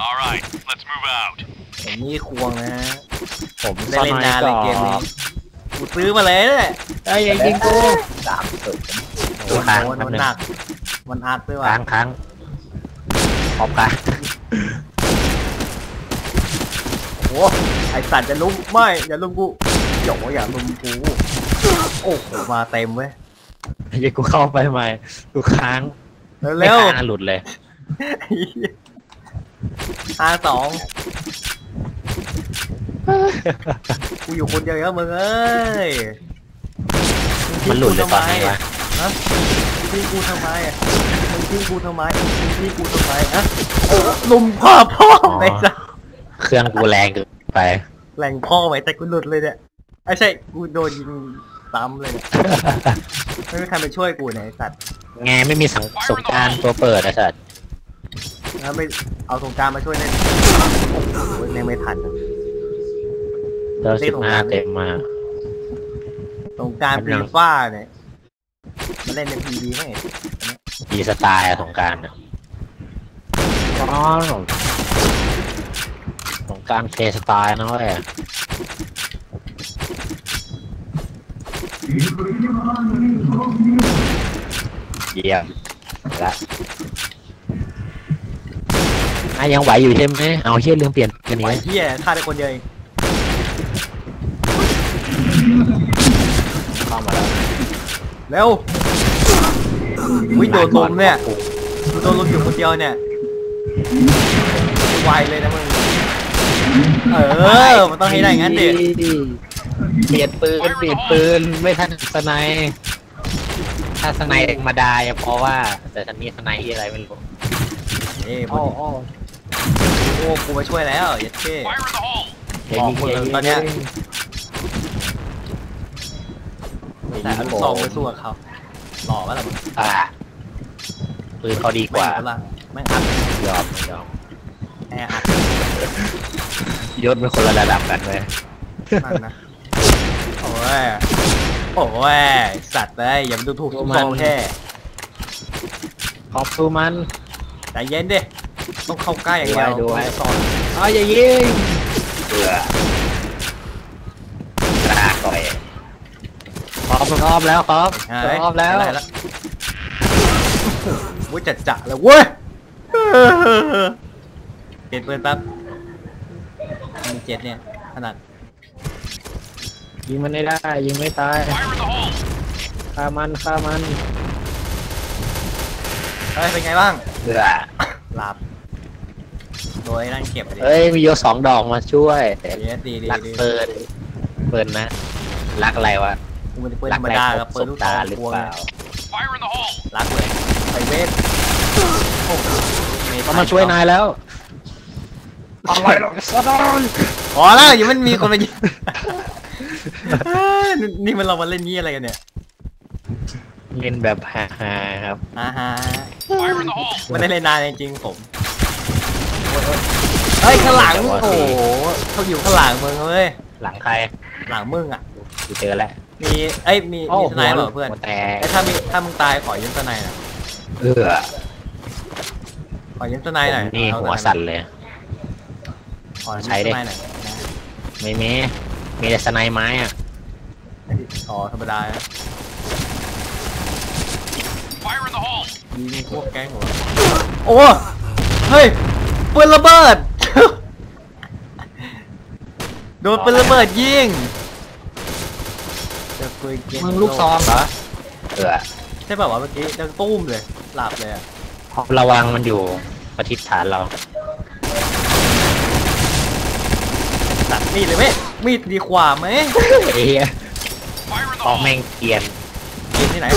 All right, let's move out. ผมนี่ควงนะฮะผมได้ซ่อนเล่นไว้นานเลก่ยอเกมนี้นกูซื้อมาเลยเนี่ยเอ้ยอย่ายิงกูสามสุดดูโอ้ค้างโหแป๊บมันนึงหนัก มันอัดด้วยว่ะค้างค้างพร้อมกันโอ้ไอสัตว์จะลุมไม่อย่าลุมกูหยอกอย่าลุมกูโอ้โหมาเต็มเว้ยอย่ากูเข้าไปใหม่กูค้างเร็วไม่ๆค้างอะหลุดเลย ห้าสองกูอยู่คนเดียวแล้วมึงเอ้ยมันหลุดเลยตอนนี้วะฮะมึงทิ้งกูทำไมอะมึงทิ้งกูทำไมมึงทิ้งกูทำไมอะลุมพ่อพ่อไปซะเครื่องกูแรงเกินไปแหล่งพ่อไว้แต่กูหลุดเลยเนี่ยไอ้ใช่กูโดนยิงซ้ำเลยเนี่ยไม่มีใครไปช่วยกูเนี่ยไอ้สัตว์ไงไม่มีสังสงกรารตัวเปิดนะสัตว์ แล้วไม่เอาสงกรารมาช่วยเล่นโอ้โหเล่นไม่ทันอะเติมสิบห้าเต็มมา สงกรารมันฟยัรีงฟ้าเนี่ยมาเล่นในพีดีไหมดีสไตล์อะสงกรารอ๋อสงกรารเคสไตล์นะเว้ยเยี่ยมละ อะยังไหวอยู่ใช่ไหมเอาเชี่ยลืมเปลี่ยนกันไหวนี้เที่ยฆ่าได้คนเดียวเองเข้ามาแล้วเร็ววิโดนลมเนี่ยกูโดนลมอยู่คนเดียวเนี่ยไวเลยนะมึงเออมันต้องให้ได้งั้นดิเปลี่ยนปืนเปลี่ยนปืนไม่ทันสไนด์ถ้าสไนด์ธรรมดายังเพราะว่าแต่ทันนี้สไนด์ที่อะไรไม่รู้เอ้ยโอ้ โอ้กูมาช่วยแล้วเยัดเท่ Fire in the hole. อย่ายิงบอกหมดอย่าเลยยิงตอนเนี้ยอย่าแต่ยิเอางลูกซองไปสู้กับเขาหล่อปะล่ะมึงอ่าปืนเขาดีกไม่ว่าเห็นปะล่ะไม่อัดยอมไม่ยอมแอร์อัดยศเป็นคนละระดับกันเลยนั่นนะโอ้ยโอ้ยสัตว์เลยอย่ามาดูถูกลูกซองแค่ขอบคุณมันใจเย็นดิ ต้องเข้าใกล้อย่างเดียวดูไว้สอนอ๋ออย่ายิงเบื่อตราก่อยพร้อมพร้อมแล้วครับพร้อมแล้วอะไรวุ้ยจัดจะเลยเว้ยเปลี่ยนปืนแป๊บมีเจ็ดเนี่ยขนาดยิงมันไม่ได้ ยิงไม่ตาย Fire in the hole. ฆ่ามันฆ่ามันเฮ้ยเป็นไงบ้างเบื่อหลับ โดยนั่งเก็บไปดิเอ้ยมีโยสองดอกมาช่วยดีดีดีรักดีเปิดเปิดนะ รักอะไรวะกูไม่ได้ปืนรัธรรมแรดาพกับบปืสนบลูกซตาองหรือพวงเปเนี่ล่าย Fire in the hole. รักเลยไปเวทโอ้โหไม่เขามาช่วยนายแล้วอะไรหรอกสะดอนพอแล้วอย่ามันมีคนมายิงนี่นี่มันเรามาเล่นนี่อะไรกันเนี่ยเล่นแบบฮาๆครับอ่าฮะ Fire in the hole. ไม่ได้เล่นนานจริงๆผม เฮ้ยข้างหลังโอ้โหเขาอยู่ข้างหลังมึงเว้ยหลังใครหลังมึงอะกูเจอแล้วมีเอ้ยมีมีสไนเปอร์เหรอเพื่อนหัวแตกไอ้ยถ้ามีถ้ามึงตายขอยืมสไนหน่อยเออขอยืมสไนหน่อยนี่เอาหัวสั่นเลย ขอยืมใช้ดิสไนหน่อยนะไม่มีมีแต่สไนไม้อะขอธรรมดานะ Fire in the hole. มีพวกแก๊งหัวโอ้เฮ้ย ปืนระเบิด โดนปืนระเบิดยิงเจอปืนเกมมึงลูกซองเหรอเออใช่ป่าววะเมื่อกี้ดังตุ้มเลย หลับเลยอะระวังมันอยู่ประทิศฐานเราตัดมีดเลยไหมมีดดีกว่าไหมเอ้ย Fire in the พอ hole. แม่งเกรียนกินที่ไหน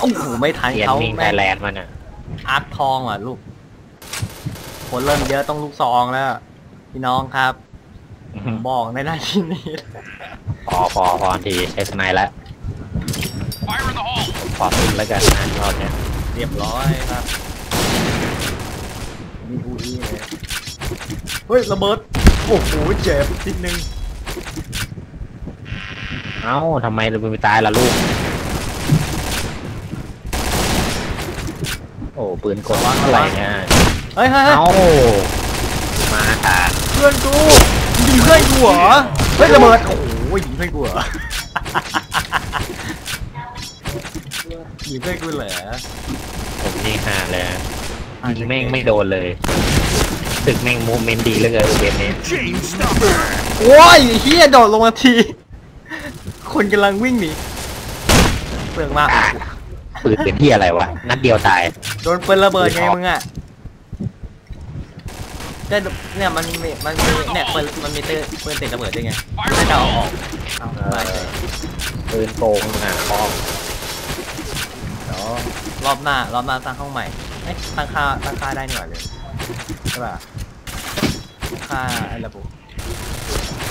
โอ้โหไม่ทันเกรียนเขานิ่งไทแม่งยแลนด์มันอะอาร์ตทองอะลูก คนเริ่มเยอะต้องลูกซองแล้ว พี่น้องครับผมบอกในหน้าที่นี้ พอพอพอทีใช้สไนแล้ว Fire in the hole. ผมขอขึ้นแล้วกันนะรอบเนี้ยเรียบร้อยครับมีอูอีเลยเฮ้ยระเบิด โอ้โหเจ็บนิดนึงเอ้าทำไมเราไม่ตายล่ะลูก โอ้ปืนกลเท่าไหร่เนี่ย เฮ้ยเฮ้ยเฮ้ยเอ้าพื่อนกูยิงเพื่อนกูเหรอเฮ้ยระเบิดโอ้โหยิงเพื่อนกูเหรอยิงเพื่อนกูเหรอผมนี่หาเลยยิงแม่งไม่โดนเลยตึกแม่งมูเมนต์ดีเหลือเกินเกมนี้โอ้ยเฮียโดดลงมาที คนกำลังวิ่งหนีเปลืองมากปืนเป็นที่อะไรวะ นัดเดียวตาย โดนปืนระเบิดไงมึงอะ ก็เนี่ยมันมีมันมีเนี่ยปืนมันมีเตปืนติดระเบิดด้วยไงถ้าจะเอาออกเอาไปเลยปืนโกงอะคอมเดี๋ยวรอบหน้ารอบหน้าสร้างห้องใหม่เอ้ยตั้งค่าตั้งค่าได้นี่หว่าเลยใช่ป่ะค่าไอ้ระบบ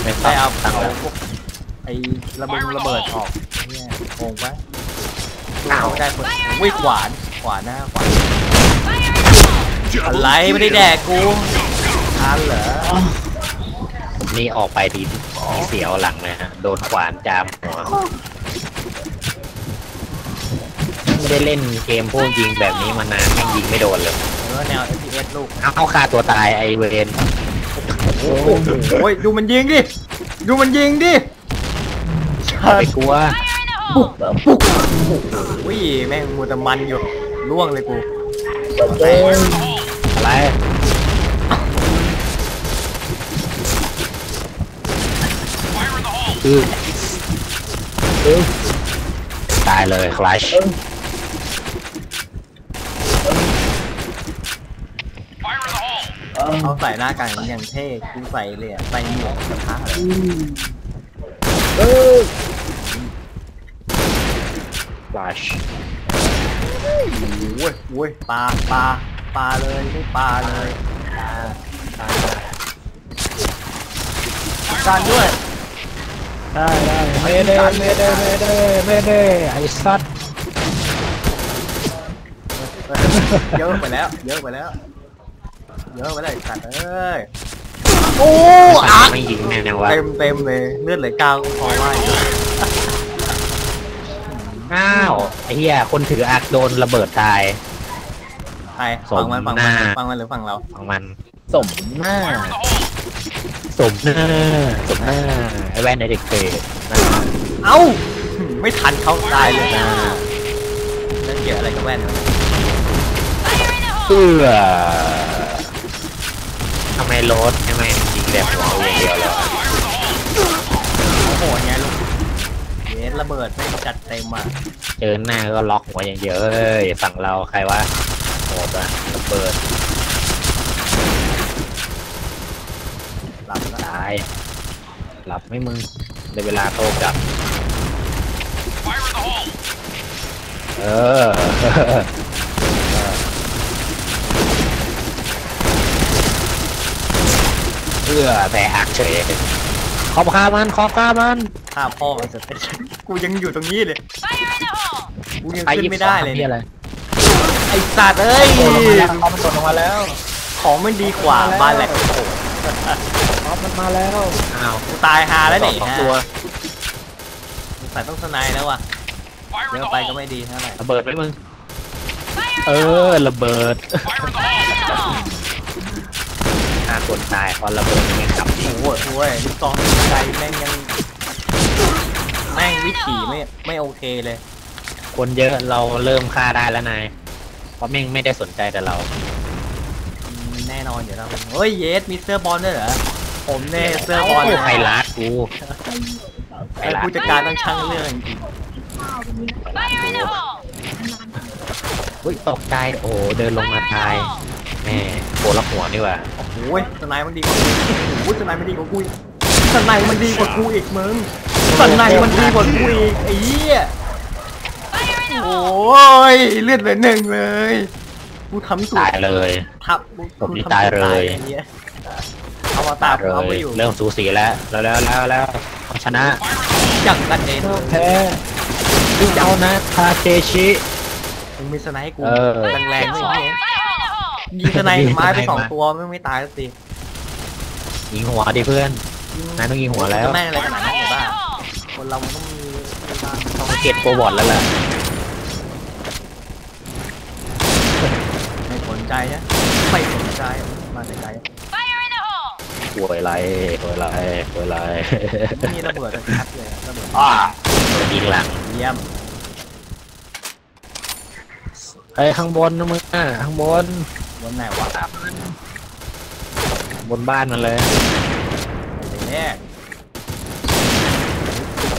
ไม่ได้ต้เอาองตั้งเอาแล้วพวกไอ้ระเบิดระเบิดออกเนี่ยโกงปะดูเอาได้คนวิ่งขวานขวานหน้าขวานอะไรไม่ได้แดกกู ทานเหรอผมนี่ออกไปดีมีเสียวหลังเลยฮะโดนขวานจามหัวไม่ได้เล่นเกมพวกยิงแบบนี้มานานแม่งยิงไม่โดนเลยเออแนว FPS ลูกเอาฆ่าตัวตายไอเวนโอ้ยดูมันยิงดิดูมันยิงดิไปกลัวปุ๊กปุ๊กอุ้ยแม่งมัวแต่มันอยู่ล่วงเลยกูอะไร Fire in the hole! คือคือตายเลยคลัช Fire in the hole! เอาใส่หน้ากากอย่างเท่กูใส่เลยอะใส่หมวกกระทะเลยคลัชโอ้ยโอ้ยปลาปลาปลาเลยไม่ปลาเลยปลาปลาการด้วย ได้ได้ไม่ได้ไม่ได้ไม่ได้ไม่ได้ไอ้สัตว์เยอะไปแล้ว เยอะไปแล้ว เยอะไปแล้วไอ้สัตว์เอ้ย โอ้อักไม่ยิงแน่นะวะเต็มเต็มเลยเลือดเหลือเก้าก็พอว่าอยู่อ้าวไอ้เหี้ยคนถืออักโดนระเบิดตายใครฟังมันฟังมันสมหน้าฟังมันหรือฟังเราของมันสมหน้า Fire in the hole! สมหน้าสมหน้าไอ้แว่นในเด็กเปรตนะเอ้า ไม่ทันเขาตายเลยนะแล้วเกี่ยวอะไรกับแว่นวะเอื้อทำไมรถทำไมยิงแบบหัวอย่างเดียวเลยวะโอ้โหไงลูกเยสระเบิดไม่จัดเต็มอะเจอหน้าก็ล็อกหัวอย่างเดียวเอ้ยฝั่งเราใครวะโหดอะระเบิด หลับแล้ว ตาย หลับไหม่มึงได้เวลาโตกลับ Fire in the hole! เออ เพื่อแพ้อักเฉยขอบคามันขอบคามันฆ่าพ่อมันจะเป็นกูยังอยู่ตรงนี้เลย Fire in the hole! กูยังไปขึ้ยินบไม่ได้เลยนี่เนี่ยอะไรไอสัตว์เอ้ยโดนลงมาแล้วเขามันโดนลงมาแล้ว ของมันดีกว่าบ้านแหลกโอ้โหเขา มันมาแล้วอ้าวกูตายหาแล้วนี่สองฮะตัวใส่ต้องสไนด์แล้วว่ะ Fire เย in อะ the ไปก็ hole! ไม่ดีเท่าไหร่ระเบิดไหมมึงเออระเบิด Fire in the hole! ฆ่าคนตายเพราะระเบิดไม่ขับดีโอ้โหโอ้ยลูกซองใจแม่งยังแม่งวิถีไม่ไม่โอเคเลย คนเยอะเราเริ่มฆ่าได้แล้วนายเพราะแม่งไม่ได้สนใจแต่เราอืมแน่นอนอยู่แล้วเฮ้ยเยสมีเสื้อบอลด้วยเหรอ ผมเน่เสื้อบอลใครรักกูไอ้ผู้จัดการต้องช่างเรื่องจริง Fire in the hole! อุ้ยตกใจโอ้เดินลงมาตายแม่โคลักหัวนี่หว่าโอ้โหสไนด์มันดีกว่ากูโอ้โหสไนด์มันดีกว่ากูอีกสไนด์มันดีกว่ากูอีกมึงสไนด์มันดีกว่ากูอีกไอ้เหี้ย Fire in the โอ้ hole! ยเลือดเหลือหนึ่งเลยกูทำสูตตารยเลยทับกูผมนี่กูทำตายเลย ไอ้หี้เอามาตาตายมเลเอาไปยอยู่เริ่มสูสีแล้ว แล้วแล้วแล้วแล้วเอาชนะอย่างกันเองแพ้ดูเอานะคาเจชิมึงมีสไนด์ให้กูเออแรงๆไม่ Fire เงี้ย in the hole! ยิงสไนด์ไม้ไปยิงสไนด์สองมาตัวไม่ไม่ตายสักทียิงหัวดิเพื่อนนายต้องยิงหัวแล้วแม่งอะไรขนาดนั้นเห็นป่ะคนเรามันต้องมีมีบ้างต้องเก็บโปรบอทแล้วล่ะไม่สนใจนะไม่สนใจมาแต่ไกล Fire in the hole! ป่วยไรป่วยไรป่วยไรไม่มีระเบิดสักชัดเลยระเบิดอ้ายิงหลังเยี่ยมไอ้ยข้างบนนะมึงอะข้างบนบนไหนวะบนบ้านมันเลยไปแรก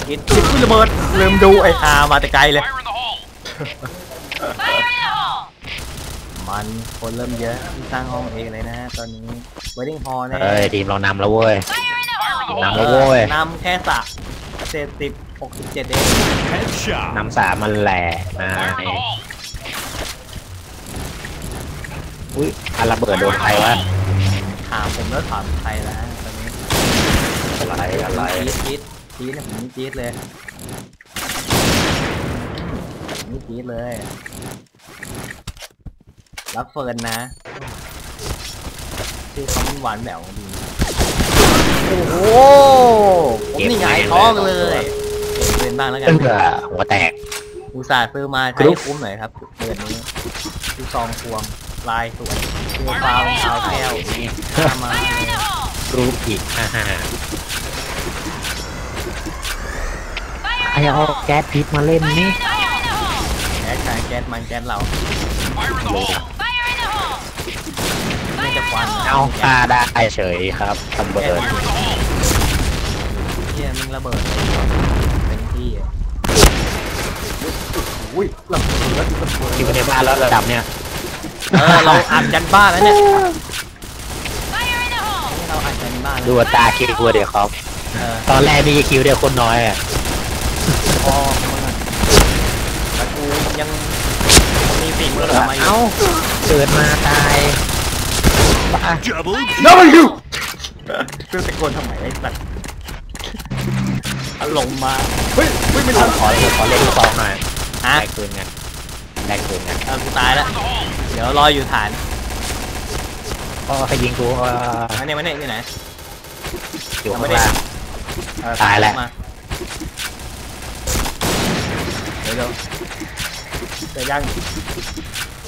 คิดคิดระเบิดลืมดูไอ้ฮามาแต่ไกลเลย Fire in the hole! มันคนเริ่มเยอะที่สร้างห้องเองเลยนะตอนนี้ wedding hall เนี่ยเอ้ยทีมเรานำแล้วเว้ย Fire in the hole! นำแล้วเว้ย นำแค่สะเจ็ดสิบหกสิบเจ็ดเอง Headshot. นำสามมันแหละนายอุ้ยอันระเบิดโดนใครวะถามผมแล้วถามใครแล้วตอนนี้อะไรอะไรจี๊ดจี๊ดจี๊ดเนี่ยผมนี่จี๊ดเลยนี่จี๊ดเลย รับเฟิร์นนะชื่อเขามันหวานแหววดีโอ้โหผมนี่หงายท้องเลยเก็บปืนบ้างแล้วกันเอื้อหัวแตกอุตส่าห์ซื้อมาใช้กรุ๊ปคุ้มหน่อยครับเปิดนี้ดูซองพวงลายสวยเสื้อฟ้ารองเท้าแก้วตามมา Fire in the hole! กรุ๊ปอีกฮ่าฮ่า Fire ใครเอาแก๊สพิษมาเล่นนี่ in the hole! แก๊สชายแก๊สมันแก๊สเรา Fire in the hole! ไม่จะควันเอาฆ่าได้เฉยครับระเบิดเฮียมึงระเบิดเป็นที่อะอุ้ยระเบิดระเบิดที่ในบ้านแล้วระดับเนี้ยเออเราอัดกันบ้านแล้วเนี่ย Fire in the hole! นี่เราอัดกันบ้านแล้วดูอัตราคิวเดียวครับเออตอนแรกมีคิวเดียวคนน้อยอะพอมึงอะแต่กูยัง มีฝีมือทำไมอยู่เอ้าเกิดมาตายบ้า Double ดับเบิลยูคือตะโกนทำไมไอ้สัตว์อารมณ์มา เฮ้ยเฮ้ยไม่ขอทันขอขอเล่นลูกซองหน่อยฮะแลกปืนกันแลกปืนกันเออกูตายแล้ว เดี๋ยวรออยู่ฐานก็ใครยิงกูเออมาเนี่ยมาเนี่ยอยู่ไหน อยู่ข้างล่าง เออตายแล้ว มาเดี๋ยวเดี๋ยว เดี๋ยวยัง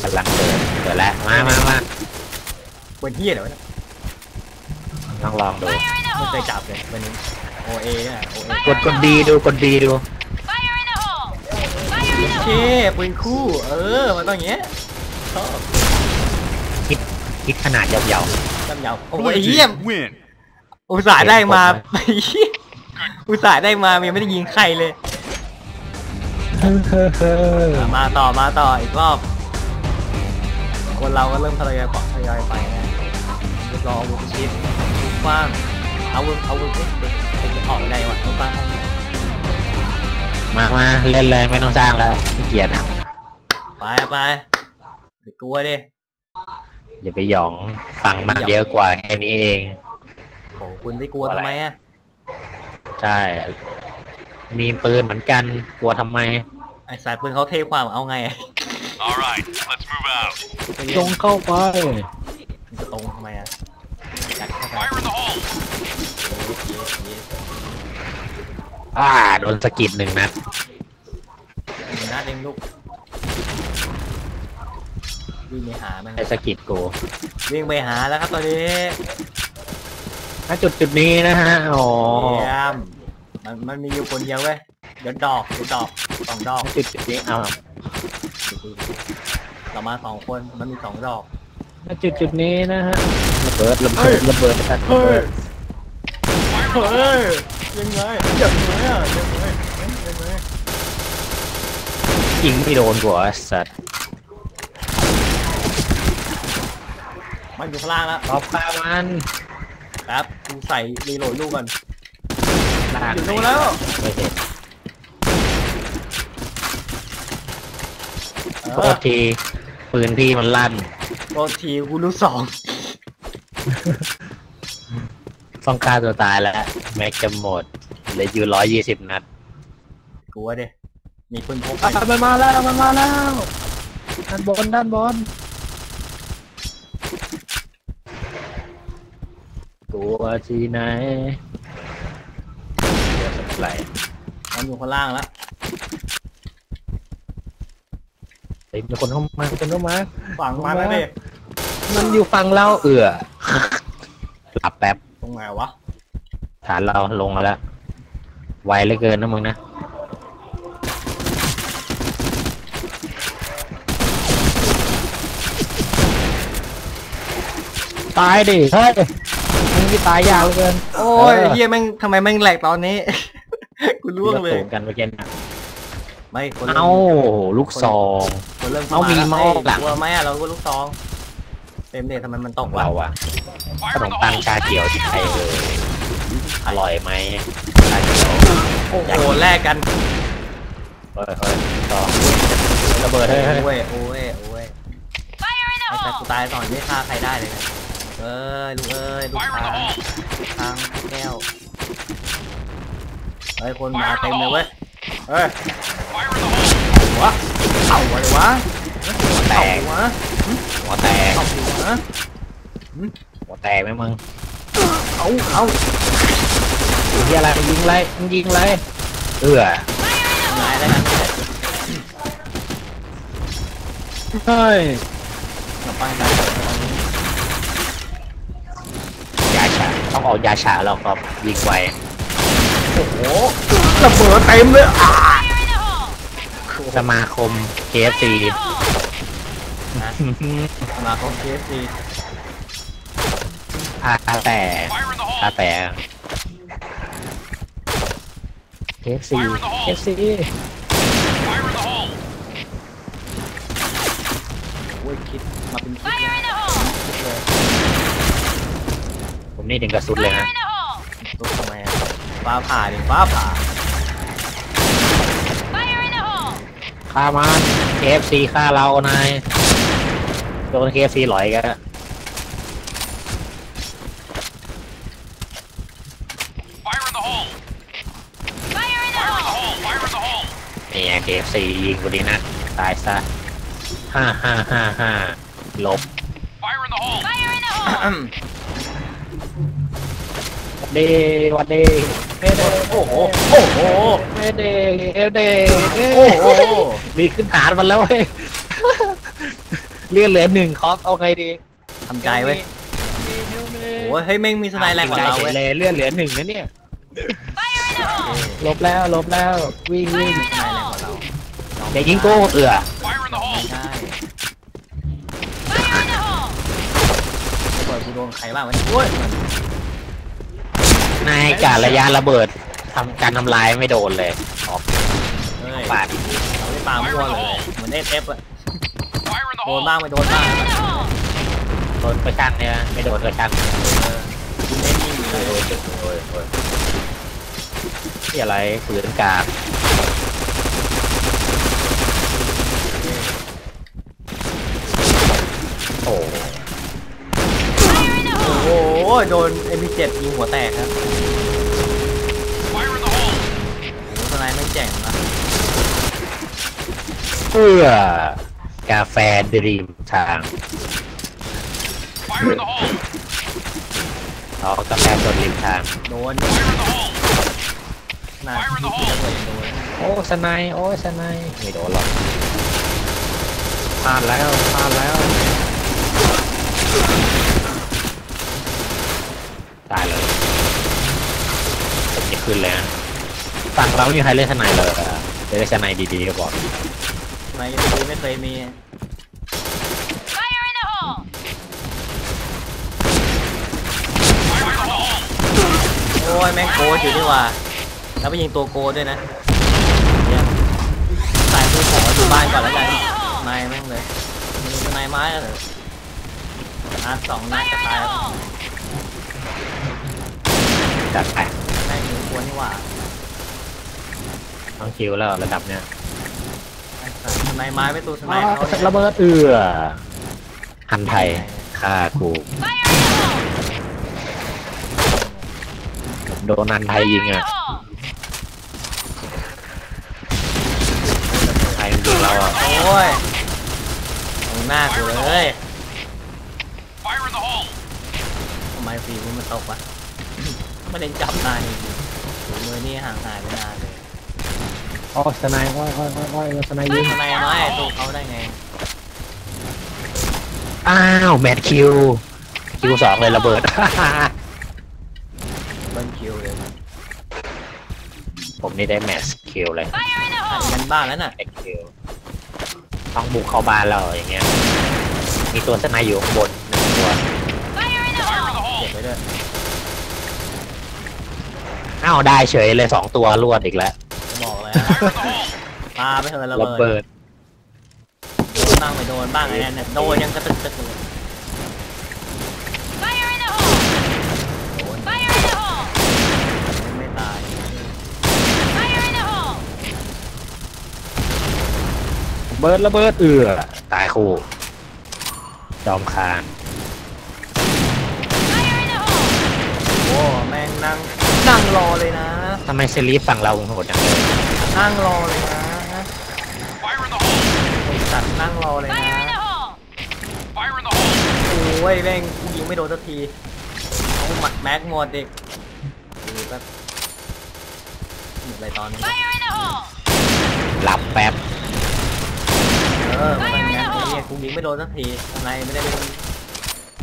กำลังเกิดเกิดแล้วมามามาบนเฮียเดี๋ยวนะต้องลองดู Fire in the ไม่เคย hole! จับเลยวันนี้โอเอเนี่ยโอเอกดกดดีดูกดดีดู Fire in the hole! Fire in the เค hole! ปืนคู่ เออมันต้องอย่างเงี้ยชอบคิดขนาดยาวจำยาวโอ้ Blue ยเยี่ยม team win. อุตส่าห์ได้มาไอ้เหี้ยอุตส่าห์ได้มายังไม่ได้ยิงใครเลย มาต่อมาต่ออีกรอบ คนเราก็เริ่มทยอยปทยอยไปนะรออาวุธชิดทุกฟ้างอาวุธอาวุธเอ๊ะเด็กออกได้วะทุกฟ้างมามาเล่นเลยไม่ต้องสร้างแล้วขี้เกียจอะไปไปเดี๋ยวกลัวดิอย่าไปหยองฟังมันเยอะกว่าแค่นี้เองโหคุณได้กลัวทำไมอะใช่มีปืนเหมือนกันกลัวทำไม ไอ้สายปืนเขาเทความเอาไง All right, let's move out. ลงเข้าไป มันจะตรงทำไมอะจัดเข้าไป Fire in the hole. เยสเยสเยสอ่าโดนสะกิดหนึ่งนัดหนึ่งนัดเองลูกวิ่งไปหามันไอ้สะกิดกูวิ่งไปหาแล้วครับตอนนี้ณจุดจุดนี้นะฮะ อ๋อ เยี่ยมมันมันมีอยู่คนเดียวเว้ยเดี๋ยวดอกเดี๋ยวดอก สองดอกณจุดจุดนี้เอาเรามาสองคนมันมีสองดอกณจุดจุดนี้นะฮะระเบิดระเบิดระเบิดระเบิดเฮ้ยยังไงยังไงอะยังไงยังไงยิงไม่โดนกูอะสัตว์มันอยู่ข้างล่างแล้วตอบข้ามันแป๊บกูใส่รีโหลดลูกก่อนล่างอยู่ตรงแล้วไม่เห็น เอ โทอษทีปืนพี่มันลั่นโทษทีกูรู้สองต้องฆ่าตัวตายแล้วแม็กจะหมดเหลืออยู่ร้อยยี่สิบนัดกลัวดิมีคนพกอะมันมาแล้วมันมาแล้วด้านบนด้านบนตัวที่ไหนเดี๋ยวเป็นไรมันอยู่ข้างล่างแล้ว เฮ้ย มีคนเข้ามามีคนเข้ามาฝั่งมันแล้วดิมันอยู่ฝั่งเราเอือหลับแป๊บโอรงไหนวะฐานเราลงมาแล้วไวเหลือเกินนะมึงนะตายดิเฮ้ยมึงที่ตายยากเหลือเกินโอ้ยเฮียแม่งทำไมแม่งแหลกตอนนี้ กูล่วงเลยสูงกันเมื่อกี้นะ ไม่คนเริ่มเอ้าลูกซองคนเริ่มเอามีมาออกหลังกลัวไหมอะเราก็ลูกซองเต็มเด็ทำไมมันตกวะเราอะขนมปังชาเขียวที่ไทยเอออร่อยไหมชาเขียวโอ้โหแลกกันเฮ้ยเฮ้ยต่อระเบิดเฮ้ยเฮ้ยโอ้ยโอ้ยโอ้ย Fire in the ไอ้แต่ hole! กูตายตอนไม่ฆ่าใครได้เลยนะเอ้ยลูกเอ้ยลูก Fire in ทา the ง hole! ทางแก้วเฮ้ยคนมาเต็มเลยเว้ย เฮ้ย Fire in the hole! หัวเอาวะเลยวะแตเอากวะหัวแตกเอาวะหัวแตกไหมมึงเอาเอายิงอะไรยิงเลยมึงยิงเลยเอื้อนายแล้วกันเฮ้ยขนมปังได้ยาฉาต้องออกยาฉาแล้วครับยิงไวโอ้โห ระเบิดเต็มเลยอะ Fire in the hole! สมาคม KFC Fire in the hole! มาของ KFC อาแต่ Fire in the อา hole! แต่ KFC KFC Fire in the hole! โอ้ยคิดมาเป็นคิด Fire เลย in the hole! เลยผมนี่ถึงกระสุดเลย Fire นะ in the hole! ตัวทำไมอะฟ้าผ่าดิฟ้าผ่า ฆ่ามัน KFC ฆ่าเรานายโดน KFC หลอยกัน Fire in the hole! Fire in the Fire in the hole! hole! Fire in the hole! นี่ไง KFC ยิงกูดีนะตายซะห้าห้าห้าห้าลบ Fire in the hole! Fire in the hole! เดวันเด เอเดโอ้โหโอ้โหเอเดเอเดโอ้โหมีขึ้นฐานมันแล้วเว้ยเลือดเหลือหนึ่งคอปเอาไงดีทำใจไว้ยโอ้ยเฮ้ยแม่งมีสไนด์แรงกว่าเราเฉเว้ยยเลยเลือดเหลือหนึ่งนะเนี่ย Fire in the hole! ลบแล้วลบแล้ววิ่งวิ่งสไนด์แรงกว่าเราอย่ายิงกูเอือ Fire in the ไม่ hole! ได้ Fire in the hole! ระเบิดกูโดนใครบ้างวะเนี่ยโอ้ย นายการะยะระเบิดทำการทำลายไม่โดนเลยออกเฮ้ยปาดเราได้ปามั่วเลยเหมือนเอฟเอฟอะ Fire in the โดน hole! บ้างไม่โดนบ้าง Fire in the hole! โดนก็ช่างเนี่ยไม่โดนก็ช่างเออคุณเล่นนิ่งอยู่โอ้เลยยโอ้ยโอ้ยที่อะไรปืนกากโอ้ Fire in the โอ้ hole! โหโดน MP7 ยิงหัวแตกครับ Fire in the hole! โอ้โหสไนด์ไม่งเจ๋งนะเพื่อกาแฟดรีมทาง Fire in the hole! เอากาแฟสดริมทาง โดน Fire in the hole! หน้า Fire in the ที่ hole ระเบิดโดนโอ้สไนด์โอ้สไนด์ไม่โดนหรอกพลาดแล้วพลาดแล้ว ตายเลยผมจะ ขึ้นเลยนะฝั่งเรานี่ใครเล่นสไนด์เลยอะจะได้สไนด์ดีๆก็บอกในยูทูบไม่เคยมี Fire in the hole! Fire in the hole! โอ้ยแม่งโกดอยู่นี่หว่า แล้วไปยิงตัวโกดด้วยนะเนี่ยใส่ตัวของไว้อยู่บ้านก่อนแล้วกันนายแม่งเลยมีสไนด์ไม้เหรอนัดสองนัด Fire จะ in ตาย the แล้ว hole! จัดไป แม่ง ยิงควรนี่หว่าต้องคิวแล้วระดับเนี้ยไอ้สัสสไนด์ไม้ไม่ตัวสไนด์เขาเนี่ยระเบิดเอือหันไทยฆ่ากู Fire in the hole! ผมโดนหันไทย Fire ยิง in the อะ hole! ไทยมันยิงเราอะ โอ้ยตรงหน้ากูเลย Fire in the hole! ทำไมฟีมันมันตกวะไม่ได้จับนานจริงๆ มือนี่ห่างหายไปนานเลยอ๋อสไนด์โอ้ยโอ้ยโอ้ยโอ้ยสไนด์ยิงสไนด์ไม้ตัวเขาได้ไง อ้าวแมทคิว คิวสองเลยระเบิด เบิ้ลคิวเลยผมนี่ได้แมสคิลเลย Fire in the อัด hole! กันบ้านแล้วน่ะเอ็กคิลต้องบุกเข้าบ้านเราอย่างเงี้ย มีตัวสนายอยู่ข้างบนหนึ่งตัว Fire in the Fire in the hole! เก็บ hole! ไว้ด้วย อ้าวได้เฉยเลยสองตัวรวดอีกแล้วบอกเลย Fire in the hole! ปาไปเถอะระระเบิดเบิดโดนบ้างไม่โดนบ้างไอ้นั่นน่ะโดนยังกระตึกตึกเลย Fire in the hole! โดน Fire in the hole! ไม่ตาย Fire in the hole! ระเบิดระเบิดเอือตายคู่จอมคาน Fire in the hole! โอ้แม่งนั่งนั่ งรอเลยนะ ทำไมเซรีฟฝั่งเราโหดจังเลยนั่งรอเลยนะ Fire in the hole! ไอ้สัตว์นั่งรอเลยนะ Fire in the hole! Fire in the hole! โอ้ยแม่งกูยิงไม่โดนสักทีเอาหมัดแม็กหมดเด็กดูแบบหมดอะไรตอนนี้ Fire in the hole! รับแป๊บเออมันเป็นไงไอ้เหี้ยกูยิงไม่โดนสักทีทำไมไม่ได้เป็น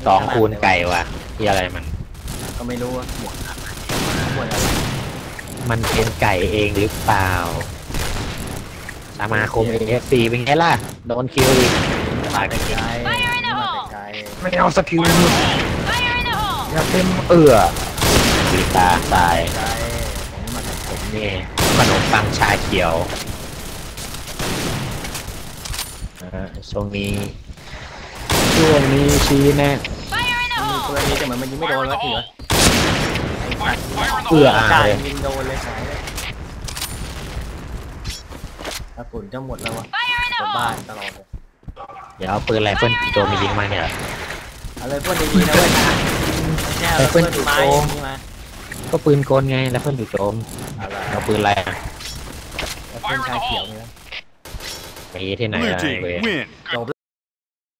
สองคูณไก่ว่ะที่อะไรมัน ก็ไม่รู้อะหมวดอะไรหมวดอะไร มันเป็นไก่เองหรือเปล่า สมาคมเอฟซีเป็นไงล่ะ โดนคิวอีกมาแต่ไกล Fire in the มา hole แต่ไกลไม่เอาสกิล Fire in the hole! Fire in the hole! อย่าเต็มเอือลีตาตายไกลผมมาแต่ไกลผมนี่ขนมปังชาเขียวอ่าช่วงนี้ช่วงนี้ชี้แน่ Fire in the มี hole! ตัวนี้แต่เหมือนมันยิงไม่โดนแล้วทีวะไอ้สัตว์ Fire in the เอื้อ hole! อาจ่ายเลยยิงโดนเลยสายเลยกระสุนจะหมดแล้ววะ Fire in the กลับบ้าน hole! ตลอดเลยเดี๋ยวเอาปืนไรเฟิลกี่ตัวมียิงมาเนี่ยเอาเลยพวกดีๆนะเว้ยไม่ใช่เอาเลยเพื่อนไม้อย่างนี้มาก็ปืนกลไงไรเฟิลจู่โจมอะไรเอาปืนอะไรอะเพื่อนชายเขียวเนี่ยมีที่ไหน Blue อะ team เว้ย win! จบ Good